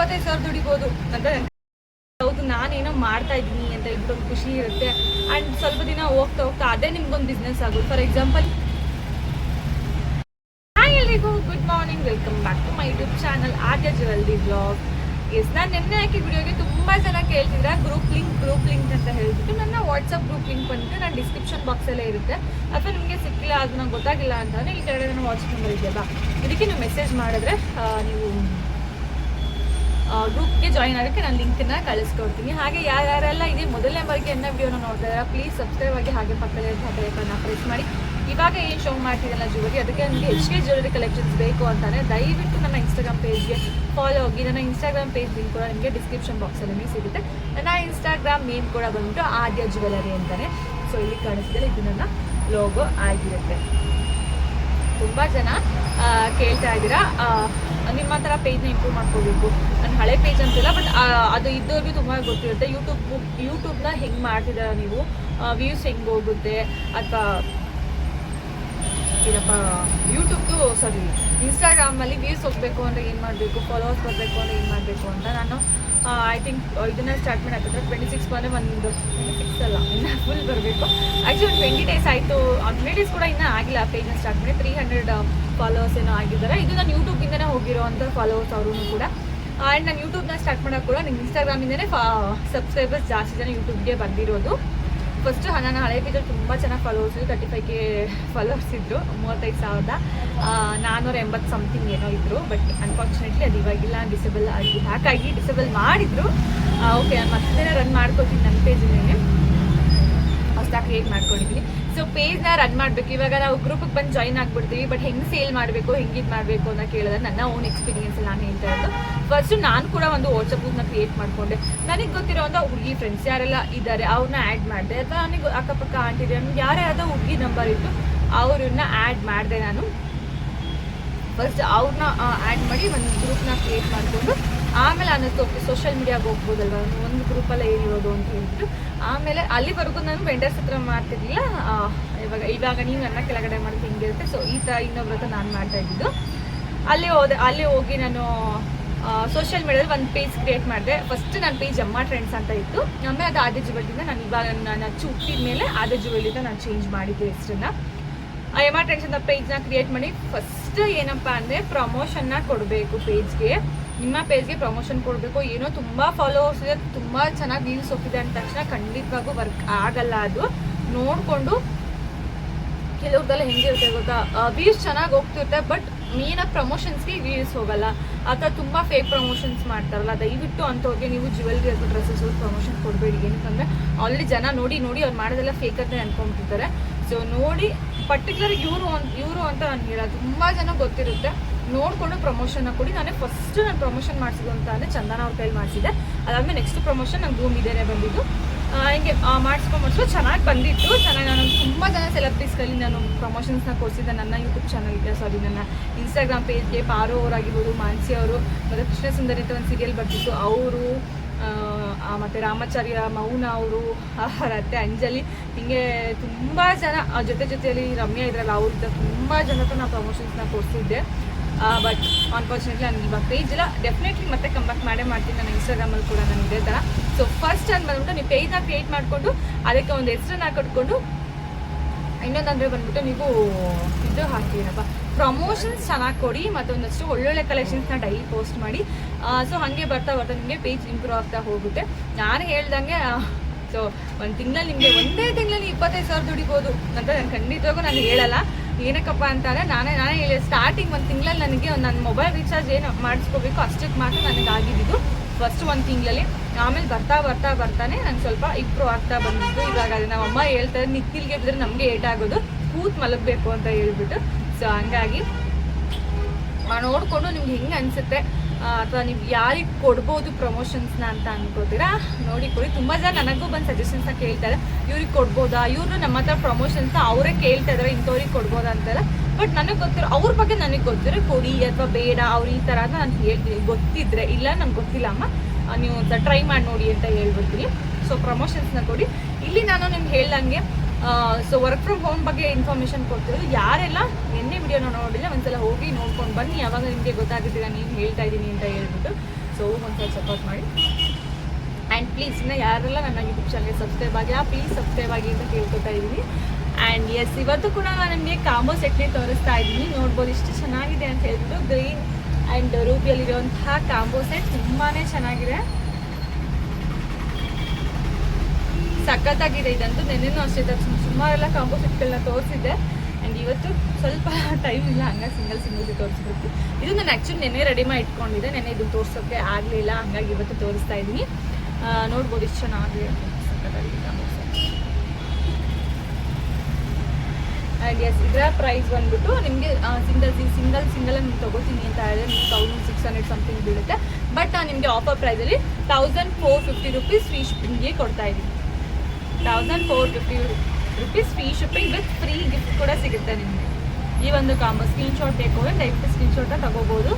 ಇಪ್ಪತ್ತೈದು ಸಾವಿರ ದುಡಿಬೋದು. ಅಂತ ಹೌದು, ನಾನೇನೋ ಮಾಡ್ತಾ ಇದ್ದೀನಿ ಅಂತ ಒಂದು ಖುಷಿ ಇರುತ್ತೆ. ಆ್ಯಂಡ್ ಸ್ವಲ್ಪ ದಿನ ಹೋಗ್ತಾ ಹೋಗ್ತಾ ಅದೇ ನಿಮ್ಗೊಂದು ಬಿಸ್ನೆಸ್ ಆಗೋದು. ಫಾರ್ ಎಕ್ಸಾಂಪಲ್ ಹಾಯ್ ಎಲ್ರಿಗೂ good morning welcome back to my YouTube channel Aadya jewellery blogs ನಾನು ನಿನ್ನೆ ಹಾಕಿ ವಿಡಿಯೋಗೆ ತುಂಬ ಜನ ಕೇಳ್ತಿದ್ರ ಗ್ರೂಪ್ ಲಿಂಕ್ ಗ್ರೂಪ್ ಲಿಂಕ್ ಅಂತ ಹೇಳ್ಬಿಟ್ಟು ನನ್ನ ವಾಟ್ಸಪ್ ಗ್ರೂಪ್ ಲಿಂಕ್ ಬಂದ್ಬಿಟ್ಟು ನಾನು ಡಿಸ್ಕ್ರಿಪ್ಷನ್ ಬಾಕ್ಸಲ್ಲೇ ಇರುತ್ತೆ. ಅಥವಾ ನಿಮಗೆ ಸಿಕ್ಕಿಲ್ಲ, ಅದು ನಂಗೆ ಗೊತ್ತಾಗಿಲ್ಲ ಅಂತಂದರೆ ಈ ಕೆಳಗಡೆ ನನ್ನ ವಾಟ್ಸಪ್ ನಂಬರ್ ಇದೆಯಲ್ಲ ಇದಕ್ಕೆ ನೀವು ಮೆಸೇಜ್ ಮಾಡಿದ್ರೆ ನೀವು ಗ್ರೂಪ್ಗೆ ಜಾಯಿನ್ ಆಗೋಕ್ಕೆ ನಾನು ಲಿಂಕನ್ನು ಕಳಿಸ್ಕೊಡ್ತೀನಿ. ಹಾಗೆ ಯಾರ್ಯಾರೆಲ್ಲ ಇದೇ, ಮೊದಲನೇ ಬಾರಿಗೆ ಎನ್ನ ವಿಡಿಯೋನ ನೋಡ್ತಾ ಇದ್ದಾರೆ ಪ್ಲೀಸ್ ಸಬ್ಸ್ಕ್ರೈಬ್ ಆಗಿ ಹಾಗೆ ಪಕ್ಕದಲ್ಲಿ ಹಾಕಿ ಪ್ರೆಸ್ ಮಾಡಿ. ಇವಾಗ ಏನು ಶೋ ಮಾಡ್ತಿದ್ದಲ್ಲ ಜ್ಯುವೆಲರಿ ಅದಕ್ಕೆ ನನಗೆ ಕೆ ಜ್ಯುವೆಲರಿ ಕಲೆಕ್ಷನ್ಸ್ ಬೇಕು ಅಂತಾನೆ ದಯವಿಟ್ಟು ನನ್ನ ಇನ್ಸ್ಟಾಗ್ರಾಮ್ ಪೇಜ್ಗೆ ಫಾಲೋ ಆಗಿ. ನನ್ನ ಇನ್ಸ್ಟಾಗ್ರಾಮ್ ಪೇಜ್ ಲಿಂಕ್ ಕೂಡ ನಿಮಗೆ ಡಿಸ್ಕ್ರಿಪ್ಷನ್ ಬಾಕ್ಸಲ್ಲಿ ಸಿಗುತ್ತೆ. ನನ್ನ ಇನ್ಸ್ಟಾಗ್ರಾಮ್ ನೇಮ್ ಕೂಡ ಬಂದುಬಿಟ್ಟು ಆದ್ಯ ಜ್ಯುವೆಲರಿ ಅಂತಾನೆ. ಸೊ ಇಲ್ಲಿ ಕಾಣಿಸ್ತಿದೆ, ಇದು ನನ್ನ ಲೋಗೋ ಆಗಿರುತ್ತೆ. ತುಂಬ ಜನ ಕೇಳ್ತಾ ಇದ್ದೀರಾ. ನಿಮ್ಮ ಹತ್ರ ಪೇಜ್ನ ಇಂಪ್ರೂವ್ ಮಾಡ್ಕೋಬೇಕು. ನನ್ನ ಹಳೆ ಪೇಜ್ ಅಂತಿಲ್ಲ ಬಟ್ ಅದು ಇದ್ದವ್ರಿಗೂ ತುಂಬ ಗೊತ್ತಿರುತ್ತೆ. ಯೂಟ್ಯೂಬ್ ಯೂಟ್ಯೂಬ್ನ ಹೆಂಗೆ ಮಾಡ್ತಿದ್ದೀರಾ ನೀವು? ವ್ಯೂಸ್ ಹೆಂಗೆ ಹೋಗುತ್ತೆ? ಅಥವಾ, ಏನಪ್ಪ ಯೂಟ್ಯೂಬ್ದು ಸಾರಿ ಇನ್ಸ್ಟಾಗ್ರಾಮಲ್ಲಿ ವ್ಯೂಸ್ ಹೋಗಬೇಕು ಅಂದರೆ ಏನು ಮಾಡಬೇಕು? ಫಾಲೋವರ್ಸ್ ಬರಬೇಕು ಅಂದರೆ ಏನು ಮಾಡಬೇಕು ಅಂತ ನಾನು ಐ ಥಿಂಕ್ ಇದನ್ನ ಸ್ಟಾರ್ಟ್ ಮಾಡಿ ಹಾಕಿದ್ರೆ ಟ್ವೆಂಟಿ ಸಿಕ್ಸ್ ಬಂದರೆ ಒಂದು ಟ್ವೆಂಟಿ ಸಿಕ್ಸ್ ಅಲ್ಲ. ಇನ್ನು ಫುಲ್ ಬರಬೇಕು. ಆ್ಯಕ್ಚುಲಿ ಟ್ವೆಂಟಿ ಡೇಸ್ ಆಯಿತು. ಟ್ವೆಂಟಿ ಡೇಸ್ ಕೂಡ ಇನ್ನೂ ಆಗಿಲ್ಲ ಪೇಜ್ನ ಸ್ಟಾರ್ಟ್ ಮಾಡಿ. ತ್ರೀ ಹಂಡ್ರೆಡ್ ಫಾಲೋವರ್ಸ್ ಏನೋ ಆಗಿದ್ದಾರೆ. ಇದು ನಾನು ಯೂಟ್ಯೂಬಿಂದನೇ ಹೋಗಿರೋವಂಥ ಫಾಲೋವರ್ಸ್ ಅವರು ಕೂಡ. ಆ್ಯಂಡ್ ನಾನು ಯೂಟ್ಯೂಬ್ನ ಸ್ಟಾರ್ಟ್ ಮಾಡೋಕ್ಕೆ ಕೂಡ ನಂಗೆ ಇನ್ಸ್ಟಾಗ್ರಾಮಿಂದನೇ ಫಾ ಸಬ್ಸ್ಕ್ರೈಬರ್ಸ್ ಜಾಸ್ತಿ ಜನ ಯೂಟ್ಯೂಬ್ಗೆ ಬಂದಿರೋದು. ಫಸ್ಟ್ ನನ್ನ ಹಳೆ ಪೇಜಲ್ಲಿ ತುಂಬ ಚೆನ್ನಾಗಿ followers thirty five K followers ಇದ್ದರು ಮೂವತ್ತೈದು ಸಾವಿರದ ನಾನ್ನೂರ ಎಂಬತ್ತು ಸಮಥಿಂಗ್ ಏನೋ ಇದ್ದರು ಬಟ್ ಅನ್ಫಾರ್ಚುನೇಟ್ಲಿ ಅದು ಇವಾಗಿಲ್ಲ ಡಿಸೇಬಲ್ ಆಗಿ ಹಾಗಾಗಿ ಡಿಸೇಬಲ್ ಮಾಡಿದ್ರು. ಓಕೆ ನಾನು ಮತ್ತೆ ರನ್ ಮಾಡ್ಕೋತೀನಿ ನನ್ನ ಪೇಜಿನೇ ಹೊಸದಾಗಿ ಕ್ರಿಯೇಟ್ ಮಾಡ್ಕೊಂಡಿದ್ದೀನಿ ಸೊ ಪೇಜ್ನ ರನ್ ಮಾಡಬೇಕು. ಇವಾಗ ನಾವು ಗ್ರೂಪಿಗೆ ಬಂದು ಜಾಯಿನ್ ಆಗ್ಬಿಡ್ತೀವಿ ಬಟ್ ಹೆಂಗೆ ಸೇಲ್ ಮಾಡಬೇಕು, ಹೆಂಗೆ ಇದು ಮಾಡಬೇಕು ಅಂತ ಕೇಳಿದ್ರೆ ನನ್ನ ಓನ್ ಎಕ್ಸ್ಪೀರಿಯನ್ಸ್ ನಾನು ಹೇಳ್ತಾ ಇರೋದು. ಫಸ್ಟ್ ನಾನು ಕೂಡ ಒಂದು ವಾಟ್ಸಪ್ ಗ್ರೂಪ್ನ ಕ್ರಿಯೇಟ್ ಮಾಡ್ಕೊಂಡೆ. ನನಗೆ ಗೊತ್ತಿರೋಂಥ ಹುಡುಗಿ ಫ್ರೆಂಡ್ಸ್ ಯಾರೆಲ್ಲ ಇದ್ದಾರೆ ಅವ್ರನ್ನ ಆ್ಯಡ್ ಮಾಡಿದೆ. ಅಥವಾ ನನಗೆ ಅಕ್ಕಪಕ್ಕ ಆಂಟಿದೆ ನನಗೆ ಯಾರೇ ಆದ ಹುಡುಗಿ ನಂಬರ್ ಇತ್ತು, ಅವ್ರನ್ನ ಆ್ಯಡ್ ಮಾಡಿದೆ ನಾನು. ಫಸ್ಟ್ ಅವ್ರನ್ನ ಆ್ಯಡ್ ಮಾಡಿ ಒಂದು ಗ್ರೂಪ್ನ ಕ್ರಿಯೇಟ್ ಮಾಡಿಕೊಂಡು ಆಮೇಲೆ ಅನ್ನಿಸ್ತು, ಓಕೆ ಸೋಷಿಯಲ್ ಮೀಡಿಯಾಗೆ ಹೋಗ್ಬೋದಲ್ವ? ಒಂದು ಗ್ರೂಪಲ್ಲೇ ಇರೋದು ಅಂತ ಹೇಳ್ಬಿಟ್ಟು, ಆಮೇಲೆ ಅಲ್ಲಿವರೆಗೂ ನಾನು ವೆಂಡರ್ಸ್ ಹತ್ರ ಮಾಡ್ತಿರ್ಲಿಲ್ಲ. ಇವಾಗ ಇವಾಗ ನೀವು ನನ್ನ ಕೆಳಗಡೆ ಮಾಡಿದ್ರೆ ಹಿಂಗಿರುತ್ತೆ ಸೊ ಈ ಥರ ಇನ್ನೊಬ್ರ ಹತ್ರ ನಾನು ಮಾಡ್ತಾ ಇದ್ದಿದ್ದು. ಅಲ್ಲಿ ಹೋದೆ, ಅಲ್ಲಿ ಹೋಗಿ ನಾನು ಸೋಷಿಯಲ್ ಮೀಡಿಯಾದಲ್ಲಿ ಒಂದು ಪೇಜ್ ಕ್ರಿಯೇಟ್ ಮಾಡಿದೆ. ಫಸ್ಟ್ ನನ್ನ ಪೇಜ್ ಅಮ್ಮ ಟ್ರೆಂಡ್ಸ್ ಅಂತ ಇತ್ತು. ಆಮೇಲೆ ಅದು ಆದಿ ಜುವೆಲ್ದಿಂದ ನಾನು ಇವಾಗ ನಾನು ಹುಟ್ಟಿದ ಮೇಲೆ ಆದ ಜುವೆಲ್ಲಿಂದ ನಾನು ಚೇಂಜ್ ಮಾಡಿದ್ದೆ ಹೆಸರನ್ನ ಆ ಆರ್ ಟ್ರೆಂಡ್ಸ್ ಅಂತ ಪೇಜ್ನ ಕ್ರಿಯೇಟ್ ಮಾಡಿ ಫಸ್ಟ್ ಏನಪ್ಪ ಅಂದರೆ ಪ್ರಮೋಷನ್ನ ಕೊಡಬೇಕು ಪೇಜ್ಗೆ ನಿಮ್ಮ ಪೇಜ್ಗೆ ಪ್ರಮೋಷನ್ ಕೊಡಬೇಕು. ಏನೋ ತುಂಬ ಫಾಲೋವರ್ಸ್ ಇದೆ, ತುಂಬ ಚೆನ್ನಾಗಿ ವ್ಯೂಸ್ ಹೋಗಿದೆ ಅಂದ ತಕ್ಷಣ ಖಂಡಿತವಾಗೂ ವರ್ಕ್ ಆಗಲ್ಲ ಅದು. ನೋಡಿಕೊಂಡು ಕೆಲವ್ರದ್ದೆಲ್ಲ ಹೆಂಗಿರುತ್ತೆ ಗೊತ್ತಾ? ವ್ಯೂಸ್ ಚೆನ್ನಾಗಿ ಹೋಗ್ತಿರುತ್ತೆ ಬಟ್ ಮೇನಾಗಿ ಪ್ರಮೋಷನ್ಸ್ಗೆ ವ್ಯೂಸ್ ಹೋಗಲ್ಲ. ಅಥವಾ ತುಂಬ ಫೇಕ್ ಪ್ರಮೋಷನ್ಸ್ ಮಾಡ್ತಾರಲ್ಲ, ದಯವಿಟ್ಟು ಅಂಥವ್ರಿಗೆ ನೀವು ಜ್ಯುವೆಲ್ರಿ ಅಥವಾ ಡ್ರೆಸ್ಸಸ್ ಪ್ರಮೋಷನ್ ಕೊಡಬೇಡಿ. ಏನಕ್ಕಂದರೆ ಆಲ್ರೆಡಿ ಜನ ನೋಡಿ ನೋಡಿ ಅವ್ರು ಮಾಡೋದೆಲ್ಲ ಫೇಕ್ ಅಂತ ಅನ್ಕೊಂಡ್ಬಿಟ್ಟಿರ್ತಾರೆ. ಸೊ ನೋಡಿ ಪರ್ಟಿಕ್ಯುಲರ್ ಇವರು ಇವರು ಅಂತ ನಾನು ಹೇಳೋದು ತುಂಬ ಜನ ಗೊತ್ತಿರುತ್ತೆ. ನೋಡಿಕೊಂಡು ಪ್ರಮೋಷನ್ನ ಕೊಡಿ. ನಾನೇ ಫಸ್ಟ್ ನಾನು ಪ್ರಮೋಷನ್ ಮಾಡಿಸಿದ್ದು ಅಂತ ಅಂದರೆ ಚಂದನ ಅವ್ರ ಕೈಲಿ ಮಾಡಿಸಿದ್ದೆ. ಅದಾದಮೇಲೆ ನೆಕ್ಸ್ಟ್ ಪ್ರಮೋಷನ್ ನಂಗೆ ಭೂಮಿ ಇದೇನೆ ಬಂದಿದ್ದು. ಹಿಂಗೆ ಮಾಡಿಸ್ಕೊಂಡು ಮಾಡಿಸ್ಕೊ ಚೆನ್ನಾಗಿ ಬಂದಿತ್ತು. ಚೆನ್ನಾಗಿ ನಾನು ತುಂಬ ಜನ ಸೆಲೆಬ್ರಿಟೀಸ್ ನಾನು ಪ್ರಮೋಷನ್ಸ್ನ ಕೊಡಿಸಿದ್ದೆ. ನನ್ನ ಯೂಟ್ಯೂಬ್ ಚಾನಲ್ ಇದೆ ಸಾರಿ ನನ್ನ ಇನ್ಸ್ಟಾಗ್ರಾಮ್ ಪೇಜ್ಗೆ ಪಾರೋ ಅವರಾಗಿರ್ಬೋದು, ಮಾನ್ಸಿ ಅವರು ಮತ್ತು ಕೃಷ್ಣ ಸುಂದರಿ ಅಂತ ಒಂದು ಸೀರಿಯಲ್ ಬರ್ತಿತ್ತು. ಅವರು ಮತ್ತು ರಾಮಾಚಾರ್ಯ ಮೌನ ಅವರು ಅತ್ತೆ ಅಂಜಲಿ, ಹಿಂಗೆ ತುಂಬ ಜನ ಜೊತೆ ಜೊತೆಯಲ್ಲಿ ರಮ್ಯಾ ಇದ್ರಲ್ಲ, ಅವರಿಂದ ತುಂಬ ಜನಕ್ಕೂ ನಾನು ಪ್ರಮೋಷನ್ಸ್ನ ಕೊಡ್ತಿದ್ದೆ ಬಟ್ ಅನ್ಫಾರ್ಚುನೇಟ್ಲಿ ನನಗೆ ಇವಾಗ ಪೇಜ್ ಇಲ್ಲ. ಡೆಫಿನೆಟ್ಲಿ ಮತ್ತೆ ಕಂಬ್ಯಾಕ್ ಮಾಡೇ ಮಾಡ್ತೀನಿ ನನ್ನ ಇನ್ಸ್ಟಾಗ್ರಾಮಲ್ಲಿ ಕೂಡ ನಾನು ಇದೇ ಥರ ಸೊ ಫಸ್ಟ್ ಅಂತ ಬಂದ್ಬಿಟ್ಟು ನೀವು ಪೇಜ್ನ ಕ್ರಿಯೇಟ್ ಮಾಡಿಕೊಂಡು, ಅದಕ್ಕೆ ಒಂದು ಹೆಸರನ್ನ ಕಟ್ಕೊಂಡು, ಇನ್ನೊಂದಂದ್ರೆ ಬಂದ್ಬಿಟ್ಟು ನೀವು ಇದು ಹಾಕ್ತೀರಪ್ಪ ಪ್ರಮೋಷನ್ಸ್ ಚೆನ್ನಾಗಿ ಕೊಡಿ ಮತ್ತು ಒಂದಷ್ಟು ಒಳ್ಳೊಳ್ಳೆ ಕಲೆಕ್ಷನ್ಸ್ನ ಡೈಲಿ ಪೋಸ್ಟ್ ಮಾಡಿ. ಸೊ ಹಾಗೆ ಬರ್ತಾ ಬರ್ತಾ ನಿಮಗೆ ಪೇಜ್ ಇಂಪ್ರೂವ್ ಆಗ್ತಾ ಹೋಗುತ್ತೆ. ನಾನು ಹೇಳ್ದಂಗೆ ಸೊ ಒಂದು ತಿಂಗಳಲ್ಲಿ ನಿಮಗೆ ಒಂದೇ ತಿಂಗಳಲ್ಲಿ ಇಪ್ಪತ್ತೈದು ಸಾವಿರ ದುಡಿಬೋದು ಅಂತ ನಾನು ಖಂಡಿತವಾಗೂ ನಾನು ಹೇಳಲ್ಲ. ಏನಕ್ಕಪ್ಪ ಅಂತಂದರೆ ನಾನೇ ನಾನೇ ಹೇಳಿ ಸ್ಟಾರ್ಟಿಂಗ್ ಒಂದು ತಿಂಗಳಲ್ಲಿ ನನಗೆ ಒಂದು ನನ್ನ ಮೊಬೈಲ್ ರೀಚಾರ್ಜ್ ಏನು ಮಾಡಿಸ್ಕೋಬೇಕು ಅಷ್ಟಕ್ಕೆ ಮಾತ್ರ ನನಗೆ ಆಗಿದ್ದು ಫಸ್ಟ್ ಒಂದು ತಿಂಗಳಲ್ಲಿ. ಆಮೇಲೆ ಬರ್ತಾ ಬರ್ತಾ ಬರ್ತಾನೆ ನಾನು ಸ್ವಲ್ಪ ಇಂಪ್ರೂವ್ ಆಗ್ತಾ ಬಂದಿದ್ದು ಇವಾಗ ನಮ್ಮ ಅಮ್ಮ ಹೇಳ್ತಾರೆ ನಿತ್ತಿಲ್ಗೆ ಬಿದ್ದರೆ ನಮಗೆ ಏಟ್ ಆಗೋದು ಕೂತ್ ಮಲಗಬೇಕು ಅಂತ ಹೇಳ್ಬಿಟ್ಟು. ಸೊ ಹಂಗಾಗಿ ನೋಡಿಕೊಂಡು ನಿಮ್ಗೆ ಹೆಂಗೆ ಅನಿಸುತ್ತೆ? ಅಥವಾ ನೀವು ಯಾರಿಗೆ ಕೊಡ್ಬೋದು ಪ್ರಮೋಷನ್ಸ್ನ ಅಂತ ಅನ್ಕೋತೀರಾ? ನೋಡಿ ಕೊಡಿ. ತುಂಬ ಜನ ನನಗೂ ಬಂದು ಸಜೆಷನ್ಸ್ನ ಕೇಳ್ತಾರೆ. ಇವ್ರಿಗೆ ಕೊಡ್ಬೋದಾ? ಇವ್ರು ನಮ್ಮ ಹತ್ರ ಪ್ರಮೋಷನ್ಸ್ ಅವರೇ ಕೇಳ್ತಾ ಇದ್ದಾರೆ ಇಂಥವ್ರಿಗೆ ಕೊಡ್ಬೋದಾ ಅಂತೆಲ್ಲ. ಬಟ್ ನನಗೆ ಗೊತ್ತಿರೋ, ಅವ್ರ ಬಗ್ಗೆ ನನಗೆ ಗೊತ್ತಿರೋ ಕೊಡಿ ಅಥವಾ ಬೇಡ, ಅವ್ರು ಈ ಥರ ಅಂತ ನಾನು ಹೇಳ್ತೀನಿ ಗೊತ್ತಿದ್ರೆ, ಇಲ್ಲ ನಂಗೆ ಗೊತ್ತಿಲ್ಲ ಅಮ್ಮ ನೀವು ನೀವು ಟ್ರೈ ಮಾಡಿ ನೋಡಿ ಅಂತ ಹೇಳ್ಬಿಡ್ತೀನಿ. ಸೊ ಪ್ರಮೋಷನ್ಸ್ನ ಕೊಡಿ. ಇಲ್ಲಿ ನಾನು ನಿಮ್ಗೆ ಹೇಳ್ದಂಗೆ ಸೊ ವರ್ಕ್ ಫ್ರಮ್ ಹೋಮ್ ಬಗ್ಗೆ ಇನ್ಫಾರ್ಮೇಷನ್ ಕೊಡ್ತಿರೋದು ಯಾರೆಲ್ಲ ನಿನ್ನೆ ವಿಡಿಯೋನ ನೋಡಿಲ್ಲ, ಒಂದ್ಸಲ ಹೋಗಿ ನೋಡ್ಕೊಂಡು ಬನ್ನಿ, ಯಾವಾಗ ನಿಮಗೆ ಗೊತ್ತಾಗುತ್ತೀರ ನೀನು ಹೇಳ್ತಾ ಇದ್ದೀನಿ ಅಂತ ಹೇಳ್ಬಿಟ್ಟು. ಸೊ ಒಂದ್ಸಲ ಸಪೋರ್ಟ್ ಮಾಡಿ. ಆ್ಯಂಡ್ ಪ್ಲೀಸ್ ಇನ್ನು ಯಾರೆಲ್ಲ ನನ್ನ ಯೂಟ್ಯೂಬ್ ಚಾನಲ್ಗೆ ಸಬ್ಸ್ಕ್ರೈಬ್ ಆಗಿ ಪ್ಲೀಸ್ ಸಬ್ಸ್ಕ್ರೈಬ್ ಆಗಿ ಅಂತ ಕೇಳ್ಕೊತಾ ಇದ್ದೀನಿ ಆ್ಯಂಡ್ ಎಸ್ ಇವತ್ತು ಕೂಡ ನಾನು ನಿಮಗೆ ಕಾಂಬೋ ಸೆಟ್ನೇ ತೋರಿಸ್ತಾ ಇದ್ದೀನಿ ನೋಡ್ಬೋದು ಇಷ್ಟು ಚೆನ್ನಾಗಿದೆ ಅಂತ ಹೇಳ್ಬಿಟ್ಟು ಗ್ರೀನ್ ಆ್ಯಂಡ್ ರೂಪಿಯಲ್ಲಿರುವಂತಹ ಕಾಂಬೋ ಸೆಟ್ ತುಂಬಾ ಚೆನ್ನಾಗಿದೆ. ಸಖತ್ತಾಗಿದೆ ಇದಂತೂ ನೆನ್ನೆನೂ ಅಷ್ಟೇ. ಸುಮಾರೆಲ್ಲ ಕಾಂಬೋ ಸೆಟ್ಗಳನ್ನ ತೋರಿಸಿದ್ದೆ. ಆ್ಯಂಡ್ ಇವತ್ತು ಸ್ವಲ್ಪ ಟೈಮ್ ಇಲ್ಲ, ಹಂಗಾಗಿ ಸಿಂಗಲ್ ಸಿಂಗಲ್ ತೋರಿಸ್ಬೇಕು ಇದು ನಾನು ಆ್ಯಕ್ಚುಲಿ ನೆನ್ನೆ ರೆಡಿ ಮಾಡಿ ಇಟ್ಕೊಂಡಿದ್ದೆ. ನೆನ್ನೆ ಇದು ತೋರಿಸೋಕ್ಕೆ ಆಗಲಿಲ್ಲ, ಹಂಗಾಗಿ ಇವತ್ತು ತೋರಿಸ್ತಾ ಇದ್ದೀನಿ. ನೋಡ್ಬೋದು ಇಷ್ಟು ಚೆನ್ನಾಗಿದೆ ಸಖತ್ತಾಗಿದೆ ಆ್ಯಂಡ್ ಎಸ್ ಇದರ ಪ್ರೈಸ್ ಬಂದ್ಬಿಟ್ಟು ನಿಮಗೆ ಸಿಂಗಲ್ ಸಿಂಗಲ್ ಸಿಂಗಲ್ ನೀವು ತೊಗೋತೀನಿ ಅಂತ ಹೇಳಿದ್ರೆ ನಿಮ್ಗೆ ತೌಸಂಡ್ ಸಿಕ್ಸ್ ಹಂಡ್ರೆಡ್ ಸಮಥಿಂಗ್ ಬೀಳುತ್ತೆ. ಬಟ್ ನಿಮಗೆ ಆಫರ್ ಪ್ರೈಸಲ್ಲಿ thousand four fifty rupees free ಶಿಪ್ಪಿಂಗ್ಗೆ ಕೊಡ್ತಾ ಇದ್ದೀನಿ. Thousand four fifty rupees free shipping with free gift ಕೂಡ ಸಿಗುತ್ತೆ ನಿಮಗೆ. ಈ ಒಂದು ಕಾಂಬೋ ಸ್ಕ್ರೀನ್ಶಾಟ್ ಬೇಕು ಅಂದರೆ ದಯವಿಟ್ಟು ಸ್ಕ್ರೀನ್ಶಾಟ ತಗೋಬೋದು.